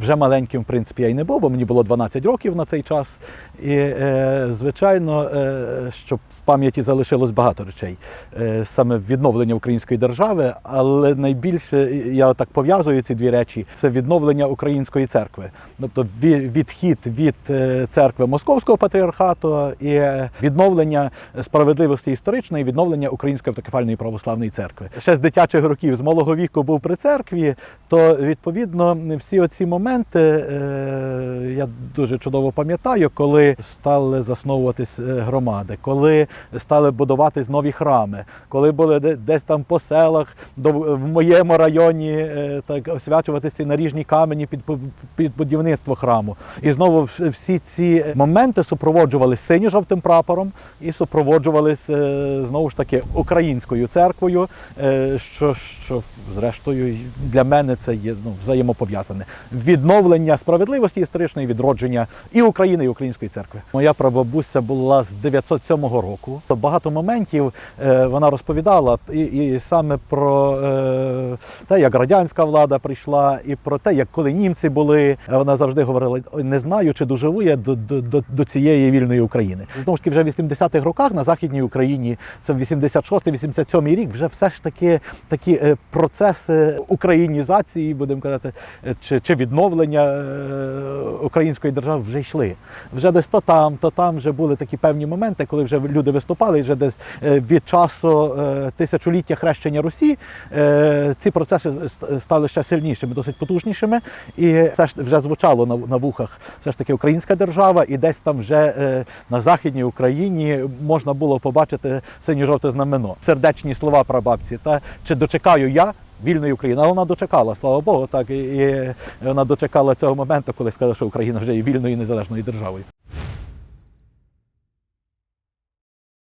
вже маленьким, в принципі, я й не був, бо мені було 12 років на цей час. І, е, звичайно, е, щоб в пам'яті залишилось багато речей. Е, саме відновлення української держави, але найбільше я так пов'язую ці дві речі: це відновлення української церкви, тобто ві- відхід від е, церкви Московського патріархату і е, відновлення справедливості історичної, відновлення Української автокефальної православної церкви. Ще з дитячих років, з малого віку був при церкві, то відповідно всі оці моменти е, я дуже чудово пам'ятаю, коли стали засновуватись е, громади, коли стали будуватись нові храми, коли були десь там по селах, в моєму районі е, так освячуватися наріжні камені під, під будівництво храму. І знову всі ці моменти супроводжувалися синьо-жовтим прапором і супроводжувалися знову ж таки українською церквою, що, що зрештою для мене це є ну, взаємопов'язане. Відновлення справедливості історичної, відродження і України, і української церкви. Моя прабабуся була з 907 року. Багато моментів е, вона розповідала і, і саме про е, те, як радянська влада прийшла, і про те, як коли німці були. Вона завжди говорила: «Ой, не знаю, чи доживу я до, до, до, цієї вільної України. Знову ж таки, вже в 80-х роках на західній Україні, це в 86-87 рік, вже все ж таки такі е, процеси українізації, будемо казати, е, чи, чи відновлення е, української держави вже йшли. Вже десь то там, то там вже були такі певні моменти, коли вже люди виступали, і вже десь е, від часу е, тисячоліття хрещення Русі ці процеси стали ще сильнішими, досить потужнішими, і це ж вже звучало на, вухах. Все ж таки українська держава, і десь там вже на західній Україні можна було побачити синьо-жовте знамено. Сердечні слова прабабці. Та чи дочекаю я вільної України? Але вона дочекала, слава Богу, так і, і вона дочекала цього моменту, коли сказала, що Україна вже є вільною і незалежною державою.